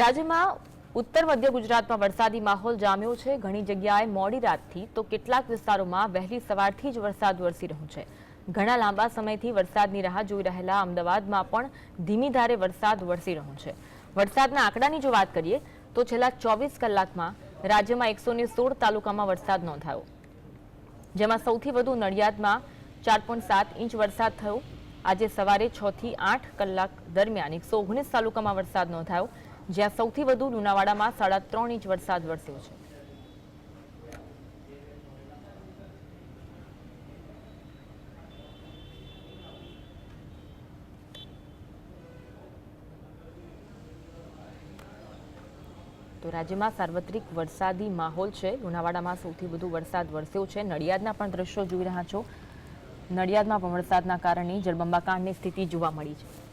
રાજ્યમાં ઉત્તર મધ્ય ગુજરાતમાં વરસાદી માહોલ જામ્યો છે. ઘણી જગ્યાએ મોડી રાતથી તો કેટલાક વિસ્તારોમાં વહેલી સવારથી જ વરસાદ વરસી રહ્યો છે. ઘણા લાંબા સમયથી વરસાદની રાહ જોઈ રહેલા અમદાવાદમાં પણ ધીમી ધારે વરસાદ વરસી રહ્યો છે. વરસાદના આંકડાની જો વાત કરીએ તો છેલ્લા ચોવીસ કલાકમાં રાજ્યમાં એકસો સોળ તાલુકામાં વરસાદ નોંધાયો. જેમાં સૌથી વધુ નડિયાદમાં ચાર પોઈન્ટ સાત ઇંચ વરસાદ થયો. આજે સવારે છ થી આઠ કલાક દરમિયાન એકસો ઓગણીસ તાલુકામાં વરસાદ નોંધાયો. જ્યાં સૌથી વધુ લુણાવાડામાં સાડા ત્રણ ઇંચ વરસાદ વરસ્યો છે. તો રાજ્યમાં સાર્વત્રિક વરસાદી માહોલ છે. લુણાવાડામાં સૌથી વધુ વરસાદ વરસ્યો છે. નડિયાદના પણ દ્રશ્યો જોઈ રહ્યા છો. નડિયાદમાં પણ વરસાદના કારણે જળબંબાકાંડની સ્થિતિ જોવા મળી છે.